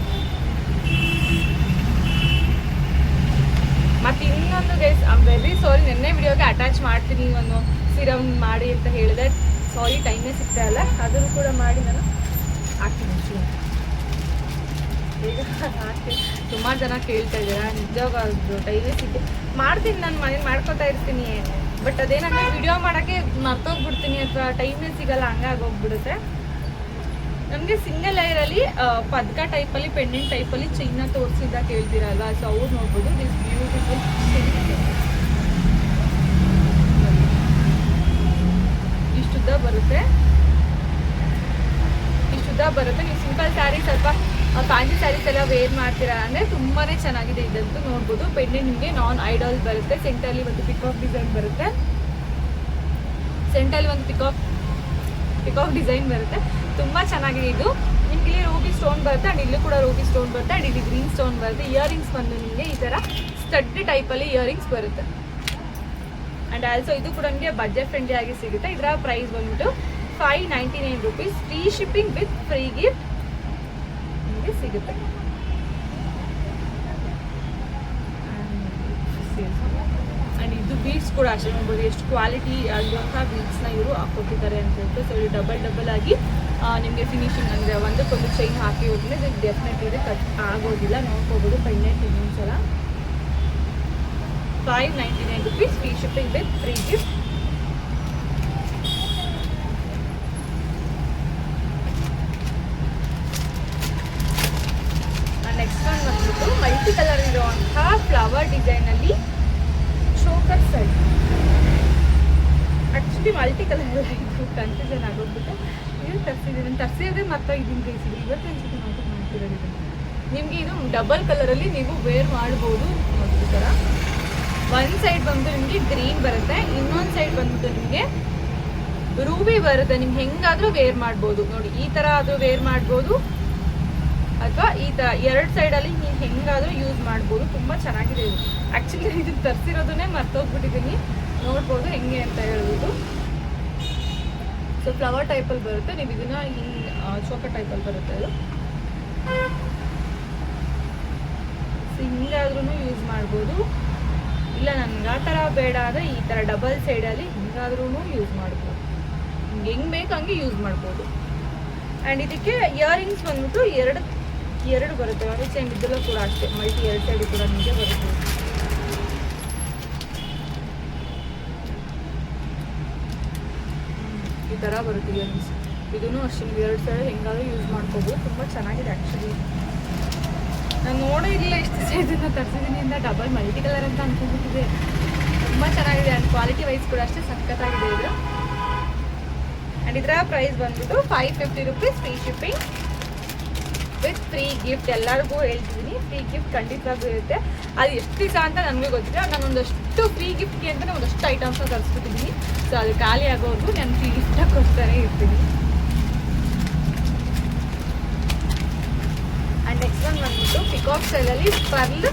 ಮತ್ತು ಇನ್ನೊಂದು ಗೈಸ್ ಐಮ್ ವೆರಿ ಸಾರಿ ನಿನ್ನೆ ವಿಡಿಯೋಗೆ ಅಟ್ಯಾಚ್ ಮಾಡ್ತೀನಿ ಒಂದು ಸಿರಮ್ ಮಾಡಿ ಅಂತ ಹೇಳಿದೆ. ಸಾರಿ ಟೈಮೇ ಸಿಗ್ತಾ ಇಲ್ಲ. ಅದನ್ನು ಕೂಡ ಮಾಡಿ ನಾನು ಹಾಕ್ತೀನಿ ಈಗ ಹಾಕ್ತೀನಿ. ಸುಮಾರು ಜನ ಕೇಳ್ತಾ ಇದ್ದೀರಾ ನಿಜವಾಗ ಟೈಮೇ ಸಿಗ್ತಿ ಮಾಡ್ತೀನಿ ನಾನು, ಮನೇಲಿ ಮಾಡ್ಕೊತಾ ಇರ್ತೀನಿ. ಬಟ್ ಅದೇನಂದ್ರೆ ವಿಡಿಯೋ ಮಾಡೋಕ್ಕೆ ಮರ್ತೋಗ್ಬಿಡ್ತೀನಿ ಅಥವಾ ಟೈಮೇ ಸಿಗಲ್ಲ ಹಂಗಾಗೋಗ್ಬಿಡುತ್ತೆ ನಮಗೆ ಸಿಂಗಲ್ ಏರಲ್ಲಿ ಪದ್ಕ ಟೈಪಲ್ಲಿ ಪೆಂಡೆಂಟ್ ಟೈಪಲ್ಲಿ ಚೈನ ತೋರಿಸಿದ್ದ ಕೇಳ್ತೀರಲ್ವಾ ಸೊ ಅವ್ರು ನೋಡ್ಬೋದು ದಿಸ್ ಬ್ಯೂಟಿಫುಲ್ ಇಷ್ಟುದ್ದ ಬರುತ್ತೆ. ಇಷ್ಟುದ್ದ ಬರುತ್ತೆ. ನೀವು ಸಿಂಪಲ್ ಸ್ಯಾರಿ ಸ್ವಲ್ಪ ಫ್ಯಾನ್ಸಿ ಸ್ಯಾರೀಸ್ ಎಲ್ಲ ವೇರ್ ಮಾಡ್ತೀರಾ ಅಂದರೆ ತುಂಬಾ ಚೆನ್ನಾಗಿದೆ ಇದಂತೂ ನೋಡ್ಬೋದು. ಪೆಣ್ಣೆ ನಿಮಗೆ ನಾನ್ ಐಡಲ್ ಬರುತ್ತೆ. ಸೆಂಟರಲ್ಲಿ ಒಂದು ಪಿಕಾಕ್ ಡಿಸೈನ್ ಬರುತ್ತೆ. ಸೆಂಟರಲ್ಲಿ ಒಂದು ಪಿಕಾಕ್ ಪಿಕಾಕ್ ಡಿಸೈನ್ ಬರುತ್ತೆ. ತುಂಬ ಚೆನ್ನಾಗಿದೆ ಇದು. ನಿಮ್ಗೆ ಇಲ್ಲಿ ರೂಬಿ ಸ್ಟೋನ್ ಬರುತ್ತೆ ಆ್ಯಂಡ್ ಇಲ್ಲೂ ಕೂಡ ರೂಬಿ ಸ್ಟೋನ್ ಬರುತ್ತೆ ಆ್ಯಂಡ್ ಇಲ್ಲಿ ಗ್ರೀನ್ ಸ್ಟೋನ್ ಬರುತ್ತೆ. ಇಯರಿಂಗ್ಸ್ ಬಂದು ನಿಮಗೆ ಈ ಥರ ಸ್ಟಡ್ ಟೈಪಲ್ಲಿ ಇಯರಿಂಗ್ಸ್ ಬರುತ್ತೆ. ಆ್ಯಂಡ್ ಆಲ್ಸೋ ಇದು ಕೂಡ ನಿಮಗೆ ಬಜೆಟ್ ಫ್ರೆಂಡ್ಲಿ ಆಗಿ ಸಿಗುತ್ತೆ. ಇದರ ಪ್ರೈಸ್ ಬಂದ್ಬಿಟ್ಟು five ninety nine rupees free shipping with free gift ನಿಮಗೆ ಸಿಗುತ್ತೆ. ಆ್ಯಂಡ್ ಇದು ಬೀಡ್ಸ್ ಕೂಡ ಅಷ್ಟೇ ನೋಡ್ಬೋದು. ಎಷ್ಟು ಕ್ವಾಲಿಟಿ ಆಗಿರುವಂಥ ಬೀಡ್ಸ್ನ ಇವರು ಹಾಕೊಟ್ಟಿದ್ದಾರೆ ಅಂತ ಹೇಳ್ಬಿಟ್ಟು ಸೊ ಡಬಲ್ ಡಬಲ್ ಆಗಿ ನಿಮಗೆ ಫಿನಿಶಿಂಗ್ ಅಂದರೆ ಒಂದಕ್ಕೊಂದು ಚೈನ್ ಹಾಕಿ ಹೋದ್ರೆ ಇದು ಡೆಫಿನೆಟ್ಲಿ ಕಟ್ ಆಗೋದಿಲ್ಲ. ನೋಡ್ಕೋಬೋದು ಪೆಂಡೆಂಟ್ ಇನ್ನೊಂದ್ಸಲ. Five ninety nine rupees free shipping with free gift next one ಬಂದ್ಬಿಟ್ಟು ಮಲ್ಟಿ ಕಲರ್ ಇರುವಂತಹ flower ಡಿಸೈನಲ್ಲಿ choker set actually multi colour ಇದು ಕನ್ಫ್ಯೂಷನ್ ಆಗೋಗ್ಬಿಟ್ಟು ಇದು ತರಿಸಿದ್ದೀನಿ ತರಿಸಿದ್ರೆ ಮತ್ತೆ ಇದನ್ನು ಬೇಯಿಸಿದ್ರು ಇವತ್ತು ಅನ್ಸುತ್ತೆ ಮಾತ್ರ ಮಾಡ್ತಿರೋದು ನಿಮಗೆ ಇದು ಡಬಲ್ ಕಲರಲ್ಲಿ ನೀವು ವೇರ್ ಮಾಡ್ಬೋದು ಈ ಥರ ಒಂದು ಸೈಡ್ ಬಂದು ನಿಮಗೆ ಗ್ರೀನ್ ಬರುತ್ತೆ. ಇನ್ನೊಂದು ಸೈಡ್ ಬಂದ್ಬಿಟ್ಟು ನಿಮಗೆ ರೂಬಿ ಬರುತ್ತೆ. ನಿಮ್ಗೆ ಹೆಂಗಾದರೂ ವೇರ್ ಮಾಡ್ಬೋದು. ನೋಡಿ, ಈ ಥರ ಆದರೂ ವೇರ್ ಮಾಡ್ಬೋದು. ಅಥವಾ ಈ ಥರ ಎರಡು ಸೈಡಲ್ಲಿ ನೀವು ಹೆಂಗಾದರೂ ಯೂಸ್ ಮಾಡ್ಬೋದು. ತುಂಬ ಚೆನ್ನಾಗಿದೆ ಇದು. ಆ್ಯಕ್ಚುಲಿ ಇದನ್ನು ತರಿಸಿರೋದನ್ನೇ ಮರ್ತೋಗ್ಬಿಟ್ಟಿದ್ದೀನಿ. ನೋಡ್ಬೋದು ಹೆಂಗೆ ಅಂತ ಹೇಳ್ಬೋದು ಸೊ ಫ್ಲವರ್ ಟೈಪಲ್ಲಿ ಬರುತ್ತೆ. ನೀವು ಇದನ್ನ ಈ ಚೋಕ ಟೈಪಲ್ಲಿ ಬರುತ್ತೆ ಅದು. ಸೊ ಹಿಂಗಾದ್ರೂ ಯೂಸ್ ಮಾಡ್ಬೋದು. ಇಲ್ಲ, ನನಗೆ ಆ ಥರ ಬೇಡ ಅಂದರೆ ಈ ಥರ ಡಬಲ್ ಸೈಡಲ್ಲಿ ಹಿಂಗಾದ್ರೂ ಯೂಸ್ ಮಾಡ್ಬೋದು. ಹಿಂಗೆ ಹೆಂಗೆ ಬೇಕು ಹಂಗೆ ಯೂಸ್ ಮಾಡ್ಬೋದು. ಆ್ಯಂಡ್ ಇದಕ್ಕೆ ಇಯರಿಂಗ್ಸ್ ಬಂದ್ಬಿಟ್ಟು ಎರಡು ಎರಡು ಬರುತ್ತೆ. ಅದೇ ಸೇಮ್ ಕೂಡ ಅಷ್ಟೇ. ಮಲ್ಟಿ ಎರಡು ಸೈಡ್ ಕೂಡ ನಿಮಗೆ ಬರುತ್ತೆ ಈ ಥರ ಬರುತ್ತೆ ಇಯರಿಂಗ್ಸ್ ಇದೂ ಅಷ್ಟೇ, ನೀವು ಎರಡು ಸೈಡ್ ಹೆಂಗಾದ್ರೂ ಯೂಸ್ ಮಾಡ್ಕೋಬೋದು. ತುಂಬ ಚೆನ್ನಾಗಿದೆ ಆ್ಯಕ್ಚುಲಿ ನಾನು ನೋಡೋ ಇಲ್ಲ ಇಷ್ಟು ಸೈಜನ್ನು ತರಿಸಿದ್ದೀನಿ ಅಂತ ಡಬಲ್ ಮಲ್ಟಿ ಕಲರ್ ಅಂತ ಅನ್ಕೊಂಡ್ಬಿಟ್ಟಿದೆ. ತುಂಬ ಚೆನ್ನಾಗಿದೆ ಆ್ಯಂಡ್ ಕ್ವಾಲಿಟಿ ವೈಸ್ ಕೂಡ ಅಷ್ಟೇ ಸಖತ್ತಾಗಿದೆ ಇದು. ಆ್ಯಂಡ್ ಇದರ ಪ್ರೈಸ್ ಬಂದ್ಬಿಟ್ಟು five fifty rupees free shipping with free gift ಎಲ್ಲರಿಗೂ ಹೇಳ್ತಿದ್ದೀನಿ ಫ್ರೀ ಗಿಫ್ಟ್ ಖಂಡಿತವಾಗೂ ಇರುತ್ತೆ. ಅದು ಎಷ್ಟು ದಿವಸ ಅಂತ ನನಗೆ ಗೊತ್ತಿಲ್ಲ. ನಾನು ಒಂದಷ್ಟು ಫ್ರೀ ಗಿಫ್ಟ್ಗೆ ಅಂತ ಒಂದಷ್ಟು ಐಟಮ್ಸ್ನ ತರಿಸ್ಬಿಟ್ಟಿದ್ದೀನಿ ಸೊ ಅದು ಖಾಲಿ ಆಗೋದು ನಾನು ಗಿಫ್ಟಾಗಿ ಕೊಡ್ತಾನೆ ಇರ್ತೀನಿ. ಆ್ಯಂಡ್ ನೆಕ್ಸ್ಟ್ ಒನ್ ಬಂದ್ಬಿಟ್ಟು ಪಿಕಾಕ್ ಸ್ಟೈಲಲ್ಲಿ pearl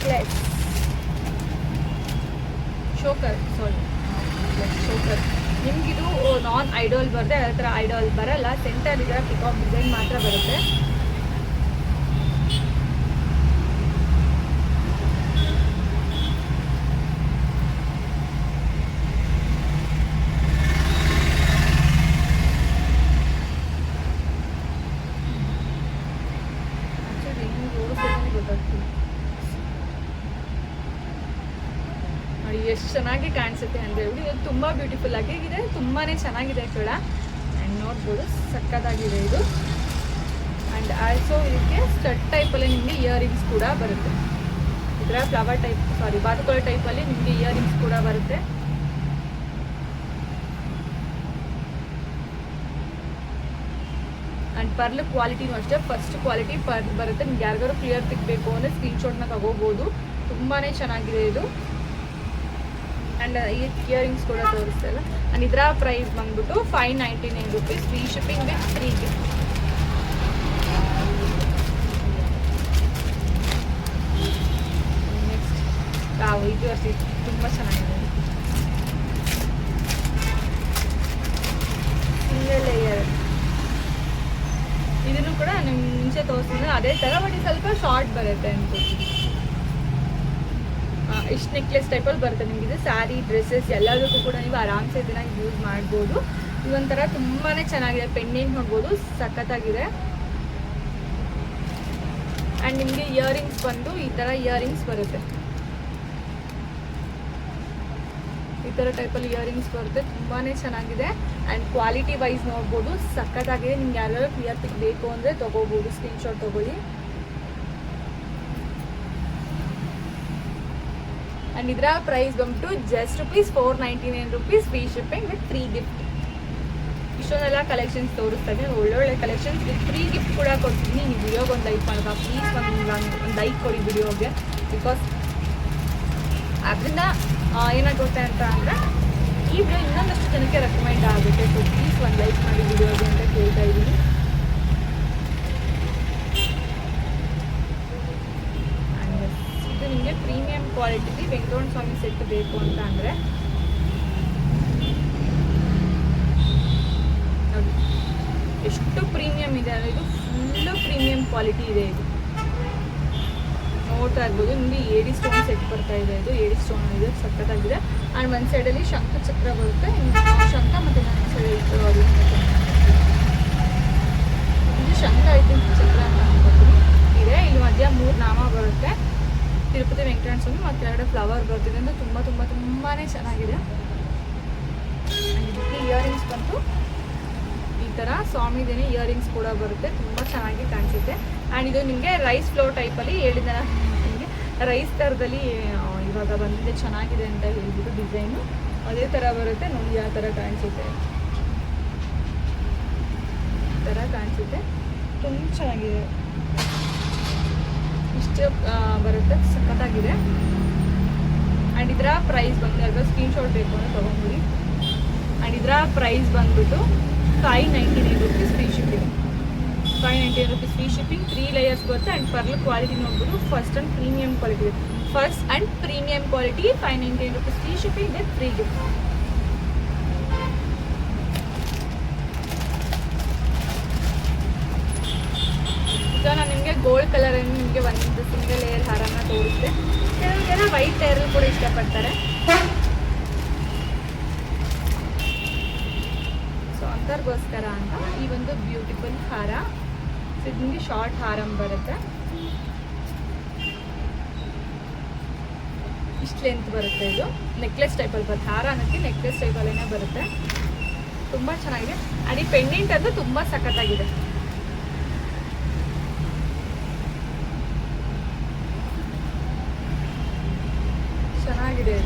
place choker sorry choker ನಿಮ್ಗಿದು ನಾನ್ ಐಡಾಲ್ ಬರುತ್ತೆ ಅದರ ಐಡಾಲ್ ಬರಲ್ಲ ಸೆಂಟರ್ ಇದರ ಪಿಕಾಕ್ ಡಿಸೈನ್ ಮಾತ್ರ ಬರುತ್ತೆ ನೋಡಿ ಎಷ್ಟು ಚೆನ್ನಾಗಿ ಕಾಣಿಸುತ್ತೆ ಅಂತ ಹೇಳಿ ಇದು ತುಂಬ ಬ್ಯೂಟಿಫುಲ್ ಆಗಿ ಇದೆ. ತುಂಬಾ ಚೆನ್ನಾಗಿದೆ ಕೂಡ ಆ್ಯಂಡ್ ನೋಡ್ಬೋದು, ಸಕ್ಕತ್ತಾಗಿದೆ ಇದು. ಆ್ಯಂಡ್ ಆಲ್ಸೋ ಇದಕ್ಕೆ ಸ್ಟಡ್ ಟೈಪಲ್ಲಿ ನಿಮಗೆ ಇಯರಿಂಗ್ಸ್ ಕೂಡ ಬರುತ್ತೆ. ಇದರ ಫ್ಲವರ್ ಟೈಪ್ ಸಾರಿ ಬಾತುಕೋಳಿ ಟೈಪಲ್ಲಿ ನಿಮಗೆ ಇಯರಿಂಗ್ಸ್ ಕೂಡ ಬರುತ್ತೆ. ಆ್ಯಂಡ್ ಪರ್ಲ್ ಕ್ವಾಲಿಟಿನೂ ಅಷ್ಟೇ. ಫಸ್ಟ್ ಕ್ವಾಲಿಟಿ ಪರ್ ಬರುತ್ತೆ. ನಿಮ್ಗೆ ಯಾರಿಗಾದ್ರು ಕ್ಲಿಯರ್ ತೆಗಬೇಕು ಅಂದರೆ ಸ್ಕ್ರೀನ್ಶಾಟ್ನ ತಗೋಬೋದು. ತುಂಬಾ ಚೆನ್ನಾಗಿದೆ ಇದು. ಆ್ಯಂಡ್ ಇಯರಿಂಗ್ಸ್ ಕೂಡ ತೋರಿಸ್ತಾ ಇಲ್ಲ. ಆ್ಯಂಡ್ ಇದರ ಪ್ರೈಸ್ ಬಂದ್ಬಿಟ್ಟು five ninety nine rupees free shipping with free gift ಇದು ಅಷ್ಟೇ ತುಂಬ ಚೆನ್ನಾಗಿದೆ. ಸಿಂಗಲ್ ಲೇಯರ್ ಇದನ್ನು ಕೂಡ ನಿಮ್ಗೆ ಮುಂಚೆ ತೋರಿಸಿದ್ರೆ ಅದೇ ಥರ ಬಟ್ ಸ್ವಲ್ಪ ಶಾರ್ಟ್ ಬರುತ್ತೆ ಅನ್ಕೋತೀನಿ ಇಷ್ಟು ನೆಕ್ಲೆಸ್ ಟೈಪಲ್ಲಿ ಬರುತ್ತೆ ನಿಮಗೆ. ಇದು ಸ್ಯಾರಿ ಡ್ರೆಸ್ಸಸ್ ಎಲ್ಲದಕ್ಕೂ ಕೂಡ ನೀವು ಆರಾಮ್ಸೆ ಇದನ್ನ ಯೂಸ್ ಮಾಡ್ಬೋದು. ಇದೊಂಥರ ತುಂಬಾ ಚೆನ್ನಾಗಿದೆ. ಪೆಂಡೆಂಟ್ ನೋಡ್ಬೋದು. ಸಖತ್ತಾಗಿದೆ. ಆ್ಯಂಡ್ ನಿಮಗೆ ಇಯರಿಂಗ್ಸ್ ಬಂದು ಈ ಥರ ಇಯರಿಂಗ್ಸ್ ಬರುತ್ತೆ. ಈ ಥರ ಟೈಪಲ್ಲಿ ಇಯರಿಂಗ್ಸ್ ಬರುತ್ತೆ. ತುಂಬಾ ಚೆನ್ನಾಗಿದೆ. ಆ್ಯಂಡ್ ಕ್ವಾಲಿಟಿ ವೈಸ್ ನೋಡ್ಬೋದು. ಸಖತ್ತಾಗಿದೆ. ನಿಮ್ಗೆ ಯಾರ್ಯಾರು ಕ್ಲಿಯರ್ ಪಿಕ್ ಬೇಕು ಅಂದರೆ ತೊಗೋಬೋದು. ಸ್ಕ್ರೀನ್ಶಾಟ್ ತೊಗೊಳ್ಳಿ. ಆ್ಯಂಡ್ ಇದರ ಪ್ರೈಸ್ ಬಂದ್ಬಿಟ್ಟು just rupees four ninety nine rupees free shipping with free gift ಇಷ್ಟೊಂದೆಲ್ಲ ಕಲೆಕ್ಷನ್ಸ್ ತೋರಿಸ್ತಾ ಒಳ್ಳೊಳ್ಳೆ ಕಲೆಕ್ಷನ್ಸ್ ವಿತ್ ಫ್ರೀ ಗಿಫ್ಟ್ ಕೂಡ ಕೊಡ್ತೀನಿ. ನೀವು ವಿಡಿಯೋಗೆ ಒಂದು ಲೈಕ್ ಮಾಡ್ತಾ ಪ್ಲೀಸ್ ಒಂದು ಒಂದು ಲೈಕ್ ಕೊಡಿ ವಿಡಿಯೋಗೆ ಬಿಕಾಸ್ ಅದರಿಂದ ಏನಾಗುತ್ತೆ ಅಂತ ಅಂದರೆ, ಈ ವಿಡಿಯೋ ಇನ್ನೊಂದಷ್ಟು ಜನಕ್ಕೆ ರೆಕಮೆಂಡ್ ಆಗುತ್ತೆ. ಸೊ ಪ್ಲೀಸ್ ಒಂದು ಲೈಕ್ ಮಾಡಿ ವಿಡಿಯೋಗೆ ಅಂತ ಕೇಳ್ತಾ ಇದ್ದೀನಿ And ಇದು ನಿಮಗೆ ಪ್ರೀಮಿಯಂ ಕ್ವಾಲಿಟಿಲಿ ವೆಂಕಟರಮಣ ಸ್ವಾಮಿ ಸೆಟ್ ಬೇಕು ಅಂತ ಅಂದರೆ. ಎಷ್ಟು ಪ್ರೀಮಿಯಂ ಇದೆ ಅಂದರೆ ಇದು ಫುಲ್ಲು ಪ್ರೀಮಿಯಂ ಕ್ವಾಲಿಟಿ ಇದೆ ಇದು. ನೋಡ್ತಾ ಇರ್ಬೋದು, ನಿಮಗೆ ಏಡಿ ಸ್ಟೋನ್ ಸೆಟ್ ಬರ್ತಾ ಇದೆ ಇದು, ಏಡಿ ಸ್ಟೋನ್ ಇದೆ, ಸಖತ್ತಾಗಿದೆ. ಆ್ಯಂಡ್ ಒಂದು ಸೈಡಲ್ಲಿ ಶಂಖ ಚಕ್ರ ಬರುತ್ತೆ ಶಂಕ ಶಂಖ ಮತ್ತು ಇದು ಶಂಖ ಐತಿ ಚಕ್ರ ಅಂತ ಅನ್ಕೋತೀನಿ. ಇದೆ, ಇಲ್ಲಿ ಮಧ್ಯ ಮೂರು ನಾಮ ಬರುತ್ತೆ. ತಿರುಪತಿ ವೆಂಕಟೇಶ್ವರ ಸ್ವಾಮಿ ಮತ್ತು ಕೆಳಗಡೆ ಫ್ಲವರ್ ಬರ್ತಿದೆ ಅಂದರೆ ತುಂಬ ತುಂಬ ತುಂಬಾ ಚೆನ್ನಾಗಿದೆ. ಇಯರಿಂಗ್ಸ್ ಬಂತು. ಈ ಥರ ಸ್ವಾಮಿದೇನೆ ಇಯರಿಂಗ್ಸ್ ಕೂಡ ಬರುತ್ತೆ. ತುಂಬ ಚೆನ್ನಾಗಿ ಕಾಣಿಸುತ್ತೆ. ಆ್ಯಂಡ್ ಇದು ನಿಮಗೆ ರೈಸ್ ಫ್ಲೋ ಟೈಪಲ್ಲಿ ಹೇಳಿದ ನಿಮಗೆ ರೈಸ್ ಥರದಲ್ಲಿ ಆ, ಇವಾಗ ಬಂದಿದೆ ಚೆನ್ನಾಗಿದೆ ಅಂತ ಹೇಳಿಬಿಟ್ಟು ಡಿಸೈನು ಅದೇ ಥರ ಬರುತ್ತೆ. ನೋಡಿ ಯಾವ ಥರ ಕಾಣಿಸುತ್ತೆ. ಥರ ಕಾಣಿಸುತ್ತೆ. ತುಂಬ ಚೆನ್ನಾಗಿದೆ. ಇಷ್ಟು ಬರುತ್ತೆ. ಸಖತ್ತಾಗಿದೆ. ಆ್ಯಂಡ್ ಇದರ ಪ್ರೈಸ್ ಬಂದು ಅಲ್ವಾ ಸ್ಕ್ರೀನ್ಶಾಟ್ ಬೇಕು ಅಂತ ತೊಗೊಂಡ್ಬಿಡಿ. ಆ್ಯಂಡ್ ಇದರ ಪ್ರೈಸ್ ಬಂದ್ಬಿಟ್ಟು five ninety nine rupees free shipping five ninety nine rupees free shipping three layers ಬರುತ್ತೆ. ಆ್ಯಂಡ್ ಪರ್ಲ್ ಕ್ವಾಲಿಟಿ ನೋಡ್ಬೋದು first and premium quality first and premium quality five ninety nine rupees free shipping with free gift ಈಗ ನಾನು ನಿಮಗೆ gold colour ನಿಮಗೆ ಒಂದು single layer ತೋರಿಸಿದೆ ಕೆಲವು ಜನ ವೈಟ್ ಟೈರ್ ಕೂಡ ಇಷ್ಟಪಡ್ತಾರೆ. ಸೊ ಅಂಥವ್ರಿಗೋಸ್ಕರ ಅಂತ ಈ ಒಂದು ಬ್ಯೂಟಿಫುಲ್ ಹಾರ. ಸೊ ಶಾರ್ಟ್ ಹಾರಂ ಬರುತ್ತೆ. ಇಷ್ಟು ಲೆಂತ್ ಬರುತ್ತೆ ಇದು. ನೆಕ್ಲೆಸ್ ಟೈಪಲ್ಲಿ ಬರುತ್ತೆ. ಹಾರ ಅನ್ನೋಕ್ಕೆ ನೆಕ್ಲೆಸ್ ಟೈಪಲ್ಲೇ ಬರುತ್ತೆ. ತುಂಬ ಚೆನ್ನಾಗಿದೆ. ಅಡಿ ಪೆಂಡೆಂಟ್ ಅದು ತುಂಬ ಸಖತ್ತಾಗಿದೆ. ಚೆನ್ನಾಗಿದೆ.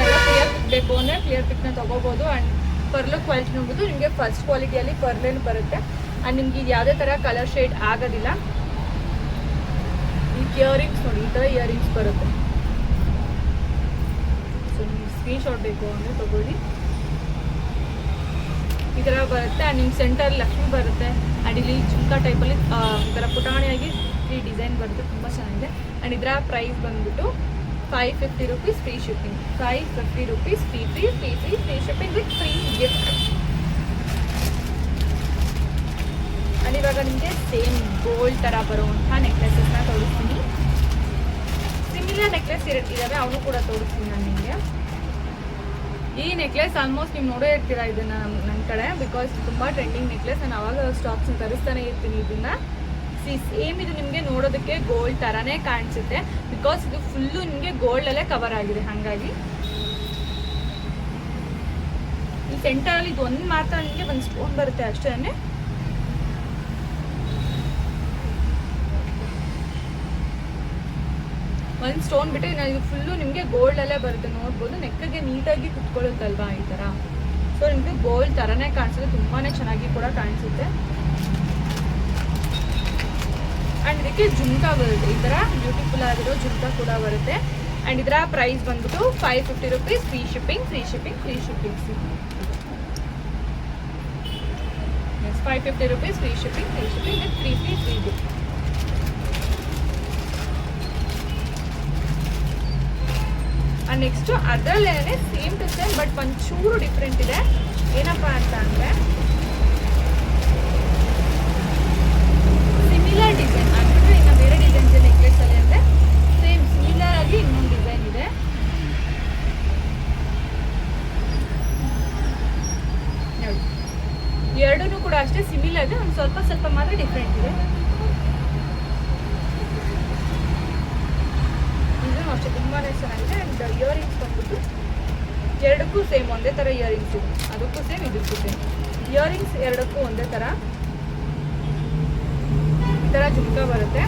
ಎಲ್ಲ ಕ್ಲಿಯರ್ ಬೇಕು ಅಂದರೆ ಕ್ಲಿಯರ್ ಪಿಕ್ನ ತೊಗೋಬೋದು. ಆ್ಯಂಡ್ ಪರ್ಲು ಕ್ವಾಲಿಟಿ ನೋಡ್ಬೋದು ನಿಮಗೆ ಫಸ್ಟ್ ಕ್ವಾಲಿಟಿಯಲ್ಲಿ ಪರ್ಲೇನು ಬರುತ್ತೆ. ಆ್ಯಂಡ್ ನಿಮ್ಗೆ ಇದು ಯಾವುದೇ ಥರ ಕಲರ್ ಶೇಡ್ ಆಗೋದಿಲ್ಲ. ಈ ಇಯರಿಂಗ್ಸ್ ನೋಡಿ, ಈ ಥರ ಇಯರಿಂಗ್ಸ್ ಬರುತ್ತೆ. ಸೊ ನಿಮ್ಗೆ ಸ್ಕ್ರೀನ್ಶಾಟ್ ಬೇಕು ಅಂದರೆ ತೊಗೊಳ್ಳಿ. ಈ ಥರ ಬರುತ್ತೆ. ಆ್ಯಂಡ್ ನಿಮ್ಮ ಸೆಂಟರ್ ಲಕ್ಷ್ಮಿ ಬರುತ್ತೆ. ಆ್ಯಂಡ್ ಇಲ್ಲಿ ಟೈಪ್ ಟೈಪಲ್ಲಿ ಥರ ಪುಟಾಣಿಯಾಗಿ ಈ ಡಿಸೈನ್ ಬರುತ್ತೆ. ತುಂಬ ಚೆನ್ನಾಗಿದೆ. ಆ್ಯಂಡ್ ಇದರ ಪ್ರೈಸ್ ಬಂದ್ಬಿಟ್ಟು five fifty rupees free shipping five fifty rupees free free free free free shipping with free gift and ಇವಾಗ ನಿಮಗೆ ಸೇಮ್ ಗೋಲ್ಡ್ ಥರ ಬರುವಂಥ ನೆಕ್ಲೆಸಸ್ನ ತೋರಿಸ್ತೀನಿ. ಸಿಮಿಲರ್ ನೆಕ್ಲೆಸ್ ಇದ್ದಾವೆ ಅವನು ಕೂಡ ತೋರಿಸ್ತೀನಿ ನಾನು ನಿಮಗೆ. ಈ ನೆಕ್ಲೆಸ್ ಆಲ್ಮೋಸ್ಟ್ ನೀವು ನೋಡೇ ಇರ್ತೀರಾ ಇದನ್ನ ನನ್ನ ಕಡೆ ಬಿಕಾಸ್ ತುಂಬ ಟ್ರೆಂಡಿಂಗ್ ನೆಕ್ಲೆಸ್ ನಾನು ಅವಾಗ ಸ್ಟಾಕ್ಸ್ ತರಿಸ್ತಾನೆ ಇರ್ತೀನಿ ಇದನ್ನ. ಸಿ ಸೇಮ್ ಇದು ನಿಮಗೆ ನೋಡೋದಕ್ಕೆ ಗೋಲ್ಡ್ ಥರನೇ ಕಾಣಿಸುತ್ತೆ. ಬಿಕಾಸ್ ಇದು ಫುಲ್ಲು ನಿಮಗೆ ಗೋಲ್ಡಲ್ಲೇ ಕವರ್ ಆಗಿದೆ. ಹಾಗಾಗಿ ಈ ಸೆಂಟರಲ್ಲಿ ಇದು ಒಂದು ಮಾತ್ರ ನಿಮಗೆ ಒಂದು ಸ್ಪೂನ್ ಬರುತ್ತೆ ಅಷ್ಟೇ ಒಂದು ಸ್ಟೋನ್ ಬಿಟ್ಟರೆ ನಾನು ಇದು ಫುಲ್ಲು ನಿಮಗೆ ಗೋಲ್ಡಲ್ಲೇ ಬರುತ್ತೆ. ನೋಡ್ಬೋದು. ನೆಕ್ಕಿಗೆ ನೀಟಾಗಿ ಕುತ್ಕೊಳ್ಳುತ್ತಲ್ವಾ ಈ ಥರ ಸೊ ನಿಮಗೆ ಗೋಲ್ಡ್ ಥರನೇ ಕಾಣಿಸುತ್ತೆ. ತುಂಬಾ ಚೆನ್ನಾಗಿ ಕೂಡ ಕಾಣಿಸುತ್ತೆ. ಆ್ಯಂಡ್ ಇದಕ್ಕೆ ಜುಮ್ಕಾ ಬರುತ್ತೆ. ಈ ಥರ ಬ್ಯೂಟಿಫುಲ್ ಆಗಿರೋ ಜುಮ್ಕಾ ಕೂಡ ಬರುತ್ತೆ. ಆ್ಯಂಡ್ ಇದರ ಪ್ರೈಸ್ ಬಂದ್ಬಿಟ್ಟು five fifty rupees free shipping free shipping free shipping five fifty rupees free shipping free shipping with free free free book next ಅದರಲ್ಲೇನೆ same to same but ಒಂಚೂರು ಡಿಫ್ರೆಂಟ್ ಇದೆ. ಏನಪ್ಪ ಅಂತ ಅಂದರೆ ಸಿಮಿಲರ್ ಡಿಸೈನ್ ಅಂದರೆ ಇನ್ನು ಬೇರೆ ಡಿಸೈನ್ಸ್ ನೆಕ್ಲೆಸಲ್ಲಿ ಅಂದರೆ ಸೇಮ್ ಸಿಮಿಲರ್ ಆಗಿ ಇನ್ನೊಂದು ಡಿಸೈನ್ ಇದೆ ನೋಡಿ ಎರಡೂ ಕೂಡ ಅಷ್ಟೇ ಸಿಮಿಲರ್ ಇದೆ ಒಂದು ಸ್ವಲ್ಪ ಸ್ವಲ್ಪ ಮಾತ್ರ ಡಿಫ್ರೆಂಟ್ ಇದೆ ಇದೂ ಅಷ್ಟೇ ತುಂಬಾ ಚೆನ್ನಾಗಿದೆ ಆ್ಯಂಡ್ ಇಯರಿಂಗ್ಸ್ ಬಂದ್ಬಿಟ್ಟು ಎರಡಕ್ಕೂ ಸೇಮ್ ಒಂದೇ ಥರ ಇಯರಿಂಗ್ಸ್ ಇದೆ ಅದಕ್ಕೂ ಸೇಮ್ ಇದಕ್ಕೂ ಸೇಮ್ ಇಯರಿಂಗ್ಸ್ ಎರಡಕ್ಕೂ ಒಂದೇ ಥರ ಈ ಥರ ಜುಮ್ಕ ಬರುತ್ತೆ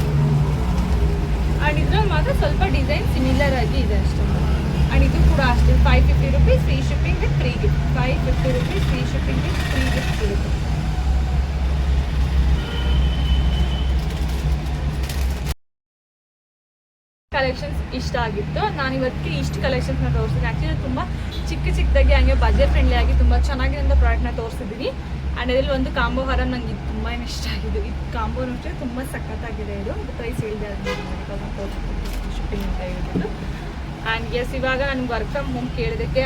ಆ್ಯಂಡ್ ಇದ್ರಲ್ಲಿ ಮಾತ್ರ ಸ್ವಲ್ಪ ಡಿಸೈನ್ ಸಿಮಿಲರ್ ಆಗಿ ಇದೆ ಅಷ್ಟೇ. ಆ್ಯಂಡ್ ಇದು ಕೂಡ ಅಷ್ಟೇ. Five fifty rupees free shipping with free gift five fifty rupees free shipping with free gift ಸಿಗುತ್ತೆ. ಕಲೆಕ್ಷನ್ಸ್ ಇಷ್ಟ ಆಗಿತ್ತು. ನಾನು ಇವತ್ತಿಗೆ ಇಷ್ಟು ಕಲೆಕ್ಷನ್ಸ್ನ ತೋರಿಸಿದ್ದೀನಿ. ಆ್ಯಕ್ಚುಲಿ ತುಂಬ ಚಿಕ್ಕ ಚಿಕ್ಕದಾಗಿ ಹಂಗೆ ಬಜೆಟ್ ಫ್ರೆಂಡ್ಲಿ ಆಗಿ ತುಂಬ ಚೆನ್ನಾಗಿರೋ ಪ್ರಾಡಕ್ಟ್ನ ತೋರಿಸಿದ್ದೀನಿ. ಆ್ಯಂಡ್ ಅದರಲ್ಲಿ ಒಂದು ಕಾಂಬೋ ಹಾರ ನನಗೆ ಇದು ತುಂಬಾ ಇಷ್ಟ ಆಗಿದೆ ಇದು ಕಾಂಬೋ ಅಷ್ಟೇ ತುಂಬ ಸಖತ್ತಾಗಿದೆ ಇದು. ಪ್ರೈಸ್ ಹೇಳಿದೆ ಶಿಪ್ಪಿಂಗ್ ಅಂತ ಹೇಳ್ಬಿಟ್ಟು. ಆ್ಯಂಡ್ ಎಸ್ ಇವಾಗ ನಾನು ವರ್ಕ್ ಫ್ರಮ್ ಹೋಮ್ ಕೇಳಿದಕ್ಕೆ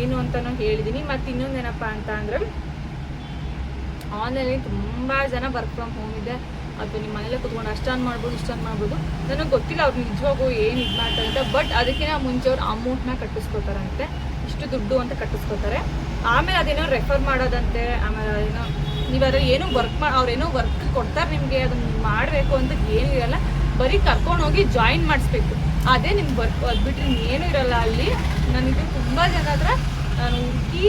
ಏನು ಅಂತನೋ ಹೇಳಿದ್ದೀನಿ ಮತ್ತು ಇನ್ನೊಂದೇನಪ್ಪ ಅಂತ ಅಂದರೆ ಆನ್ಲೈನಲ್ಲಿ ತುಂಬ ಜನ ವರ್ಕ್ ಫ್ರಮ್ ಹೋಮ್ ಇದೆ. ಅದು ನಿಮ್ಮ ಮನೇಲೆ ಕುತ್ಕೊಂಡು ಅಷ್ಟೊಂದು ಮಾಡ್ಬೋದು ಇಷ್ಟೊಂದು ಮಾಡ್ಬೋದು. ನನಗೆ ಗೊತ್ತಿಲ್ಲ ಅವ್ರು ನಿಜವಾಗೂ ಏನು ಇದು ಮಾಡ್ತಾರೆ ಅಂತ. ಬಟ್ ಅದಕ್ಕಿಂತ ಮುಂಚೆ ಅವ್ರು ಅಮೌಂಟ್ನ ಕಟ್ಟಿಸ್ಕೋತಾರಂತೆ. ಇಷ್ಟು ದುಡ್ಡು ಅಂತ ಕಟ್ಟಿಸ್ಕೋತಾರೆ. ಆಮೇಲೆ ಅದೇನೋ ರೆಫರ್ ಮಾಡೋದಂತೆ. ಆಮೇಲೆ ಏನೋ ನೀವು ಏನೋ ವರ್ಕ್ ಮಾಡಿ ಅವ್ರೇನೋ ವರ್ಕ್ ಕೊಡ್ತಾರೆ ನಿಮಗೆ, ಅದನ್ನ ಮಾಡಬೇಕು ಅಂತ ಏನೂ ಇರಲ್ಲ ಬರೀ ಕರ್ಕೊಂಡು ಹೋಗಿ ಜಾಯಿನ್ ಮಾಡಿಸ್ಬೇಕು. ಅದೇ ನಿಮ್ಗೆ ವರ್ಕ್ ಅದು ಬಿಟ್ಟರೆ ಏನೂ ಇರಲ್ಲ ಅಲ್ಲಿ. ನನಗೆ ತುಂಬ ಜನ ಹತ್ರ ನಾನು ಹುಡುಕಿ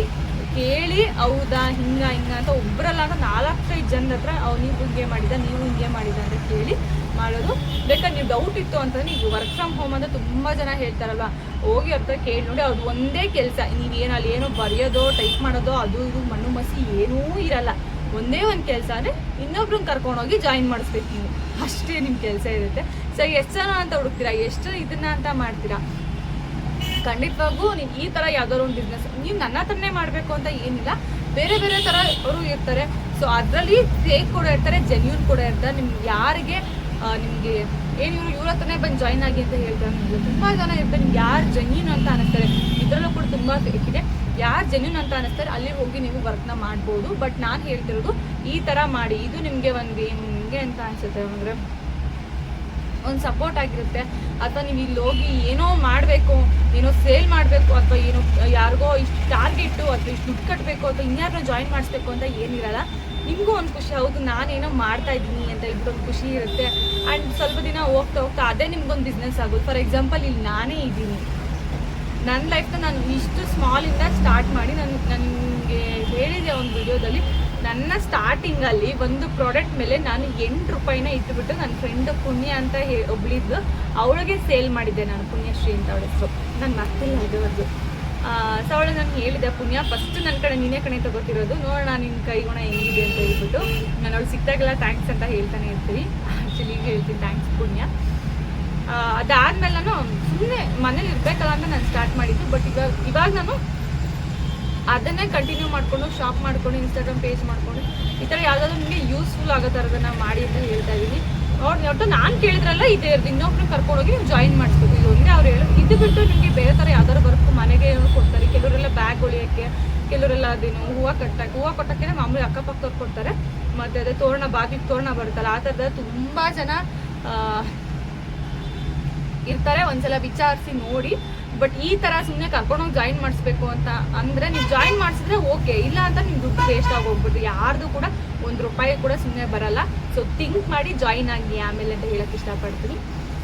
ಕೇಳಿ, ಹೌದಾ, ಹಿಂಗ ಹಿಂಗ ಅಂತ ಒಬ್ಬರಲ್ಲ ಅಂತ ನಾಲ್ಕೈದು ಜನ ಹತ್ರ ಅವ್ ನೀವು ಹಿಂಗೆ ಮಾಡಿದ, ನೀವು ಹಿಂಗೆ ಮಾಡಿದ ಅಂತ ಕೇಳಿ ಮಾಡೋದು. ಬೇಕಾದ್ರೆ ನೀವು ಡೌಟ್ ಇತ್ತು ಅಂತಂದ್ರೆ ನೀವು ವರ್ಕ್ ಫ್ರಮ್ ಹೋಮ್ ಅಂತ ತುಂಬ ಜನ ಹೇಳ್ತಾರಲ್ವ. ಹೋಗಿ ಅವ್ರ ಹತ್ರ ಕೇಳಿ ನೋಡಿ ಅವ್ರದ್ದು ಒಂದೇ ಕೆಲಸ. ನೀವೇನು ಅಲ್ಲಿ ಏನೋ ಬರೆಯೋದೋ ಟೈಪ್ ಮಾಡೋದೋ, ಅದು ಇದು, ಮಣ್ಣು, ಮಸಿ ಏನೂ ಇರಲ್ಲ. ಒಂದೇ ಒಂದು ಕೆಲಸ ಅಂದರೆ ಇನ್ನೊಬ್ರನ್ನ ಕರ್ಕೊಂಡೋಗಿ ಜಾಯಿನ್ ಮಾಡಿಸ್ಬೇಕು ನೀವು. ಅಷ್ಟೇ ನಿಮ್ಮ ಕೆಲಸ ಇರುತ್ತೆ. ಸೊ ಎಷ್ಟು ಜನ ಅಂತ ಹುಡುಕ್ತೀರಾ? ಎಷ್ಟು ಇದನ್ನ ಅಂತ ಮಾಡ್ತೀರಾ? ಖಂಡಿತವಾಗೂ ನೀವು ಈ ಥರ ಯಾವ್ದಾದ್ರು ಒಂದು ಬಿಸ್ನೆಸ್ ನೀವು ನನ್ನ ಹತ್ರನೇ ಮಾಡಬೇಕು ಅಂತ ಏನಿಲ್ಲ. ಬೇರೆ ಬೇರೆ ಥರ ಅವರು ಇರ್ತಾರೆ. ಸೊ ಅದರಲ್ಲಿ ಫೇಕ್ ಕೂಡ ಇರ್ತಾರೆ ಜೆನ್ಯೂನ್ ಕೂಡ ಇರ್ತಾರೆ. ನಿಮ್ಗೆ ಯಾರಿಗೆ ನಿಮಗೆ ಏನು ಇವರು ಇವ್ರ ಹತ್ರನೇ ಬಂದು ಜಾಯ್ನ್ ಆಗಿ ಅಂತ ಹೇಳ್ತಾರೆ ನಿಮಗೆ ತುಂಬ ಜನ ಇರ್ತಾರೆ. ನಿಮ್ಗೆ ಯಾರು ಜೆನ್ಯೂನ್ ಅಂತ ಅನಿಸ್ತಾರೆ? ಇದರಲ್ಲೂ ಕೂಡ ತುಂಬ ಇದೆ. ಯಾರು ಜೆನ್ಯೂನ್ ಅಂತ ಅನಿಸ್ತಾರೆ, ಅಲ್ಲಿ ಹೋಗಿ ನೀವು ವರ್ಕ್ನ ಮಾಡ್ಬೋದು. ಬಟ್ ನಾನು ಹೇಳ್ತಿರೋದು ಈ ಥರ ಮಾಡಿ. ಇದು ನಿಮಗೆ ಒಂದು ಹೆಂಗೆ ಅಂತ ಅನಿಸುತ್ತೆ ಅಂದರೆ ಒಂದು ಸಪೋರ್ಟ್ ಆಗಿರುತ್ತೆ. ಅಥವಾ ನೀವು ಇಲ್ಲಿ ಹೋಗಿ ಏನೋ ಮಾಡಬೇಕು, ಏನೋ ಸೇಲ್ ಮಾಡಬೇಕು, ಅಥವಾ ಏನೋ ಯಾರಿಗೋ ಇಷ್ಟು ಟಾರ್ಗೆಟು ಅಥವಾ ಇಷ್ಟು ದುಡ್ಡು ಕಟ್ಟಬೇಕು ಅಥವಾ ಇನ್ಯಾರನ್ನೋ ಜಾಯಿನ್ ಮಾಡಿಸ್ಬೇಕು ಅಂತ ಏನಿರಲ್ಲ ನಿಮಗೂ ಒಂದು ಖುಷಿ, ಹೌದು, ನಾನೇನೋ ಮಾಡ್ತಾ ಇದ್ದೀನಿ ಅಂತ ಇಬ್ಬರೊಂದು ಖುಷಿ ಇರುತ್ತೆ. ಆ್ಯಂಡ್ ಸ್ವಲ್ಪ ದಿನ ಹೋಗ್ತಾ ಹೋಗ್ತಾ ಅದೇ ನಿಮ್ಗೊಂದು ಬಿಸ್ನೆಸ್ ಆಗೋದು. ಫಾರ್ ಎಕ್ಸಾಂಪಲ್ ಇಲ್ಲಿ ನಾನೇ ಇದ್ದೀನಿ. ನನ್ನ ಲೈಫ್ನ ನಾನು ಇಷ್ಟು ಸ್ಮಾಲಿಂದ ಸ್ಟಾರ್ಟ್ ಮಾಡಿ ನಾನು ನನಗೆ ಹೇಳಿದೆ ಒಂದು ವಿಡಿಯೋದಲ್ಲಿ ನನ್ನ ಸ್ಟಾರ್ಟಿಂಗಲ್ಲಿ ಒಂದು ಪ್ರಾಡಕ್ಟ್ ಮೇಲೆ ನಾನು ಎಂಟು ರೂಪಾಯಿನ ಇಟ್ಬಿಟ್ಟು ನನ್ನ ಫ್ರೆಂಡ್ ಪುಣ್ಯ ಅಂತ ಹೇ, ಒಬ್ಳಿದ್ದು, ಅವಳಿಗೆ ಸೇಲ್ ಮಾಡಿದ್ದೆ ನಾನು ಪುಣ್ಯಶ್ರೀ ಅಂತ ಅವಳ ಹೆಸರು. ನಾನು ಮರ್ತಿಲ್ಲ ಅದು. ಸೊ ಅವಳು ನಾನು ಹೇಳಿದೆ, ಪುಣ್ಯ ಫಸ್ಟ್ ನನ್ನ ಕಡೆ ನೀನೇ ಕಣೆ ತಗೋತಿರೋದು. ನೋಡೋಣ ನಿನ್ನ ಕೈಗುಣ ಹೆಂಗಿದೆ ಅಂತ ಹೇಳ್ಬಿಟ್ಟು ನಾನು ಅವಳು ಸಿಕ್ತಾಗೆಲ್ಲ ಥ್ಯಾಂಕ್ಸ್ ಅಂತ ಹೇಳ್ತಾನೆ ಇರ್ತೀವಿ. ಆ್ಯಕ್ಚುಲಿ ಹೇಳ್ತೀನಿ ಥ್ಯಾಂಕ್ಸ್ ಪುಣ್ಯ. ಅದಾದ್ಮೇಲೆ ನಾನು ಸುಮ್ಮನೆ ಮನೇಲಿ ಇರಬೇಕಲ್ಲ ಅಂತ ನಾನು ಸ್ಟಾರ್ಟ್ ಮಾಡಿದ್ದು ಬಟ್ ಇವಾಗ ಇವಾಗ ನಾನು ಅದನ್ನೇ ಕಂಟಿನ್ಯೂ ಮಾಡಿಕೊಂಡು ಶಾಪ್ ಮಾಡಿಕೊಂಡು ಇನ್ಸ್ಟಾಗ್ರಾಮ್ ಪೇಜ್ ಮಾಡಿಕೊಂಡು, ಈ ಥರ ಯಾವುದಾದ್ರು ನಿಮಗೆ ಯೂಸ್ಫುಲ್ ಆಗೋ ಥರದನ್ನ ಮಾಡಿ ಅಂತ ಹೇಳ್ತಾ ಇದ್ದೀನಿ ಅವ್ರು ಒಟ್ಟು ನಾನು ಕೇಳಿದ್ರಲ್ಲ, ಇದೇ ಇನ್ನೊಬ್ರು ಕರ್ಕೊಂಡೋಗಿ ನೀವು ಜಾಯಿನ್ ಮಾಡಿಸ್ಬೇಕು ಇದು ಒಂದೇ ಅವ್ರು ಹೇಳೋದು. ಇದು ಬಿಟ್ಟು ನಿಮಗೆ ಬೇರೆ ಥರ ಯಾವ್ದಾದ್ರು ವರ್ಕ್ ಮನೆಗೆ ಕೊಡ್ತಾರೆ. ಕೆಲವರೆಲ್ಲ ಬ್ಯಾಗ್ ಹೊಳಿಯೋಕ್ಕೆ ಕೆಲವರೆಲ್ಲ ಅದೇನು, ಹೂವು ಕಟ್ಟಕ್ಕೆ. ಹೂವು ಕಟ್ಟಕ್ಕೆ ಮಾಮೂಲಿ ಅಕ್ಕಪಕ್ಕವ್ರು ಕೊಡ್ತಾರೆ. ಮತ್ತು ಅದೇ ತೋರಣ ಬಾಗಿಲಿಗೆ ತೋರಣ ಬರುತ್ತಲ್ಲ, ಆ ಥರದ ತುಂಬ ಜನ ಇರ್ತಾರೆ. ಒಂದ್ಸಲ ವಿಚಾರಿಸಿ ನೋಡಿ. ಬಟ್ ಈ ತರ ಸುಮ್ಮನೆ ಕರ್ಕೊಂಡೋಗಿ ಜಾಯಿನ್ ಮಾಡಿಸ್ಬೇಕು ಅಂತ ಅಂದ್ರೆ ನೀವು ಜಾಯಿನ್ ಮಾಡಿಸಿದ್ರೆ ಓಕೆ ಇಲ್ಲ ಅಂತ ನಿಮ್ ದುಡ್ಡು ವೇಸ್ಟ್ ಆಗೋಗ್ಬಿಟ್ಟು ಯಾರ್ದು ಕೂಡ ಒಂದು ರೂಪಾಯಿ ಕೂಡ ಸುಮ್ಮನೆ ಬರಲ್ಲ. ಸೊ ಥಿಂಕ್ ಮಾಡಿ ಜಾಯಿನ್ ಆಗಿ ಆಮೇಲೆ ಅಂತ ಹೇಳಕ್ ಇಷ್ಟಪಡ್ತೀನಿ.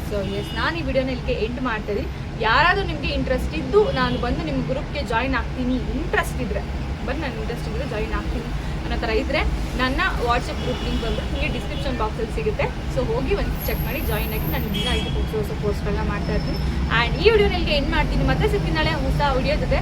ಸೊ ಎಸ್ ನಾನು ಈ ವಿಡಿಯೋನ ಇಲ್ಲಿಗೆ ಎಂಡ್ ಮಾಡ್ತಾ ಇದ್ದೀನಿ. ಯಾರಾದರೂ ನಿಮಗೆ ಇಂಟ್ರೆಸ್ಟ್ ಇದ್ದು ನಾನು ಬಂದು ನಿಮ್ಮ ಗ್ರೂಪ್ಗೆ ಜಾಯಿನ್ ಆಗ್ತೀನಿ. ಇಂಟ್ರೆಸ್ಟ್ ಇದ್ರೆ. ಬಂದು ನಾನು ಇಂಟ್ರೆಸ್ಟ್ ಇದ್ರೆ ಜಾಯಿನ್ ಆಗ್ತೀನಿ. ಅನ್ನೋ ಥರ ಇದ್ರೆ ನನ್ನ ವಾಟ್ಸಪ್ ಗ್ರೂಪ್ ಲಿಂಕ್ ಬಂದು ನಿಮಗೆ ಡಿಸ್ಕ್ರಿಪ್ಷನ್ ಬಾಕ್ಸಲ್ಲಿ ಸಿಗುತ್ತೆ. ಸೊ ಹೋಗಿ ಒಂದು ಚೆಕ್ ಮಾಡಿ ಜಾಯಿನ್ ಆಗಿ ನಾನು ದಿನ ಐದು ಹೊಸ ಪೋಸ್ಟ್ಗಳನ್ನ ಮಾಡ್ತಾ ಇರ್ತೀನಿ. ಆ್ಯಂಡ್ ಈ ವಿಡಿಯೋ ನಿಮಗೆ ಎಂಡ್ ಮಾಡ್ತೀನಿ. ಮತ್ತೆ ಸಿಗ್ತೀನಿ ನಾಳೆ ಹೊಸ ವಿಡಿಯೋ ಜೊತೆ.